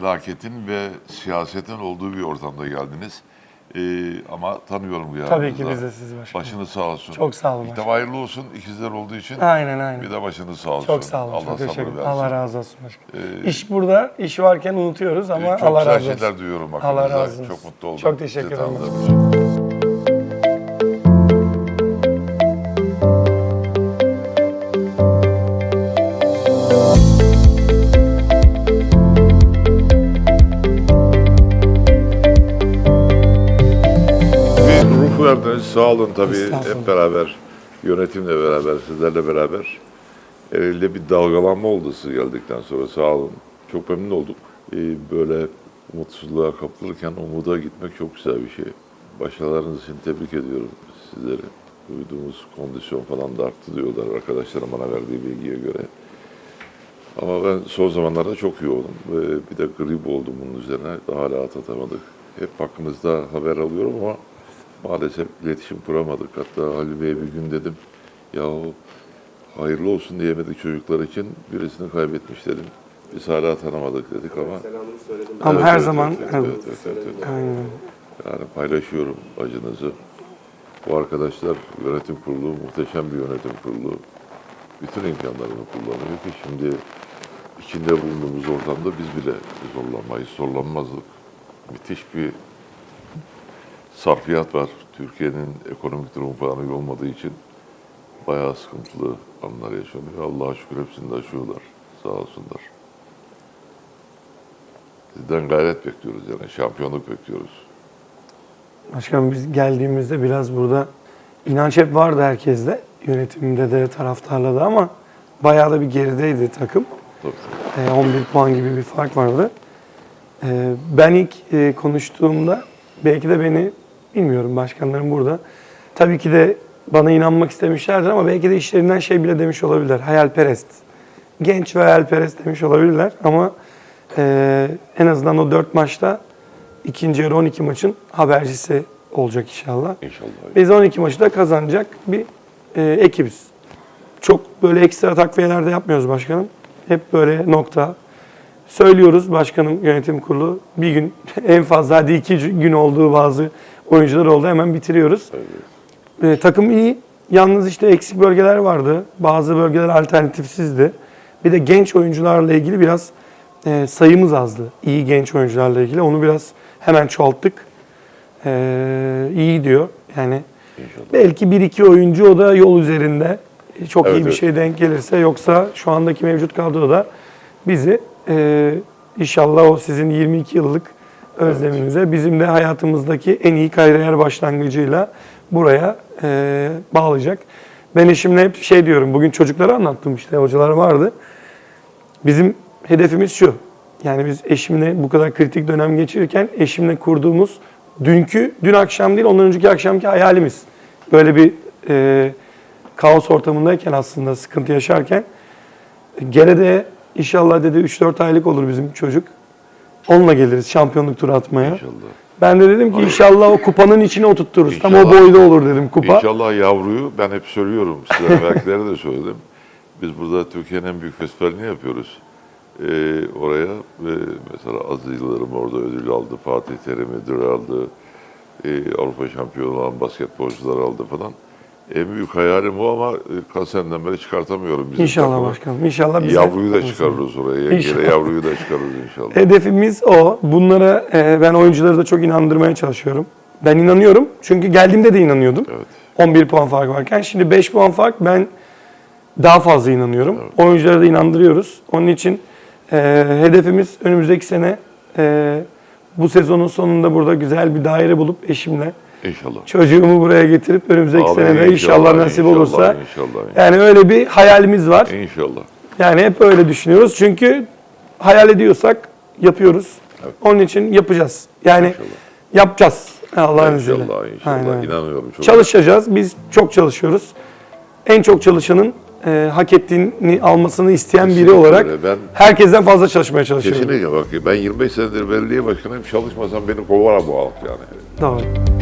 felaketin ve siyasetin olduğu bir ortamda geldiniz. Ee, ama tanıyorum ya. Tabii ki biz de sizi başkanım. Başınız sağ olsun. Çok sağ olun defa hayırlı olsun ikizler olduğu için. Aynen aynen. Bir de başınız sağ olsun. Çok sağ olun. Allah çok sabır versin. Allah razı olsun başkanım. Ee, İş burada, iş varken unutuyoruz ama çok Allah güzel razı olsun. şeyler duyuyorum Allah hakkınızda. razı olsun. Çok mutlu oldum. Çok teşekkür ederim. Sağ olun tabii. Hep beraber, yönetimle beraber, sizlerle beraber. Elde bir dalgalanma oldu siz geldikten sonra. Sağ olun. Çok memnun olduk. Ee, böyle umutsuzluğa kapılırken umuda gitmek çok güzel bir şey. Başarılarınız için tebrik ediyorum sizleri. Duyduğumuz kondisyon falan da arttı diyorlar arkadaşlarım bana verdiği bilgiye göre. Ama ben son zamanlarda çok yoğunum. Ve bir de grip oldum bunun üzerine. Daha hala atlatamadık. Hep hakkımızda haber alıyorum ama maalesef iletişim kuramadık. Hatta Halil Bey'e bir gün dedim, ya hayırlı olsun diyemedik çocuklar için. Birisini kaybetmiş dedim. Biz hala tanımadık dedik ama... Selamını söyledim. Ama Evet, her evet, zaman evet, evet. evet, evet, evet, evet. Aynen. Yani paylaşıyorum acınızı. Bu arkadaşlar yönetim kurulu, muhteşem bir yönetim kurulu. Bütün imkanlarını kullanıyor ki şimdi içinde bulunduğumuz ortamda biz bile zorlanmayız, zorlanmazdık. Müthiş bir sarfiyat var. Türkiye'nin ekonomik durumu falan iyi olmadığı için bayağı sıkıntılı anlar yaşanıyor. Allah'a şükür hepsini de aşıyorlar. Sağ olsunlar. Sizden gayret bekliyoruz yani şampiyonluk bekliyoruz. Başkanım biz geldiğimizde biraz burada inanç hep vardı herkeste. Yönetimde de taraftarla da ama bayağı da bir gerideydi takım. Tabii. Ee, 11 puan gibi bir fark vardı. Ee, ben ilk e, konuştuğumda belki de beni bilmiyorum başkanlarım burada. Tabii ki de bana inanmak istemişlerdir ama belki de işlerinden şey bile demiş olabilirler. Hayalperest. Genç ve hayalperest demiş olabilirler ama e, en azından o 4 maçta ikinci yarı 12 maçın habercisi olacak inşallah. İnşallah. Biz 12 maçı da kazanacak bir e, ekibiz. Çok böyle ekstra takviyeler de yapmıyoruz başkanım. Hep böyle nokta. Söylüyoruz başkanım yönetim kurulu bir gün en fazla hadi iki gün olduğu bazı oyuncular oldu hemen bitiriyoruz. E, takım iyi. Yalnız işte eksik bölgeler vardı. Bazı bölgeler alternatifsizdi. Bir de genç oyuncularla ilgili biraz e, sayımız azdı. İyi genç oyuncularla ilgili. Onu biraz hemen çoğalttık. E, iyi diyor. Yani İnşallah. belki bir iki oyuncu o da yol üzerinde çok Evet, iyi bir evet. şey denk gelirse yoksa şu andaki mevcut kadroda bizi e, inşallah o sizin 22 yıllık özleminize bizim de hayatımızdaki en iyi kariyer başlangıcıyla buraya e, bağlayacak. Ben eşimle hep şey diyorum bugün çocuklara anlattım işte hocalar vardı. Bizim hedefimiz şu. Yani biz eşimle bu kadar kritik dönem geçirirken eşimle kurduğumuz dünkü, dün akşam değil ondan önceki akşamki hayalimiz. Böyle bir e, kaos ortamındayken aslında sıkıntı yaşarken Gere'de inşallah dedi 3-4 aylık olur bizim çocuk. Onunla geliriz şampiyonluk turu atmaya. İnşallah. Ben de dedim ki inşallah o kupanın içine oturturuz. Tam o İnşallah. boyda olur dedim kupa. İnşallah yavruyu ben hep söylüyorum size emeklere de söyledim. Biz burada Türkiye'nin en büyük festivalini yapıyoruz. Ee, oraya ve mesela Aziz Yıldırım orada ödül aldı, Fatih Terim ödül aldı, ee, Avrupa şampiyonu olan basketbolcular aldı falan. En büyük hayalim o ama e, kaç seneden beri çıkartamıyorum bizim İnşallah takımı. başkanım. İnşallah bize. Yavruyu da çıkarırız oraya. İnşallah. Yavruyu da çıkarırız inşallah. Hedefimiz o. Bunlara e, ben oyuncuları da çok inandırmaya çalışıyorum. Ben inanıyorum. Çünkü geldiğimde de inanıyordum. Evet. 11 puan fark varken. Şimdi 5 puan fark ben daha fazla inanıyorum. Oyuncuları da inandırıyoruz. Onun için e, hedefimiz önümüzdeki sene e, bu sezonun sonunda burada güzel bir daire bulup eşimle İnşallah. çocuğumu buraya getirip önümüzdeki Abi sene de inşallah, nasip inşallah, olursa İnşallah, inşallah. yani öyle bir hayalimiz var. İnşallah. Yani hep öyle düşünüyoruz. Çünkü hayal ediyorsak yapıyoruz. Evet. Onun için yapacağız. Yani İnşallah. yapacağız Allah'ın izniyle. İnşallah, inşallah. Aynen. İnanıyorum. Çok Çalışacağız. Biz çok çalışıyoruz. En çok çalışanın e, hak ettiğini almasını isteyen biri Kesinlikle olarak öyle. Ben- herkesten fazla çalışmaya çalışıyorum. Kesinlikle bak ben 25 senedir belediye başkanıyım çalışmasam beni kovar bu halk yani. Doğru.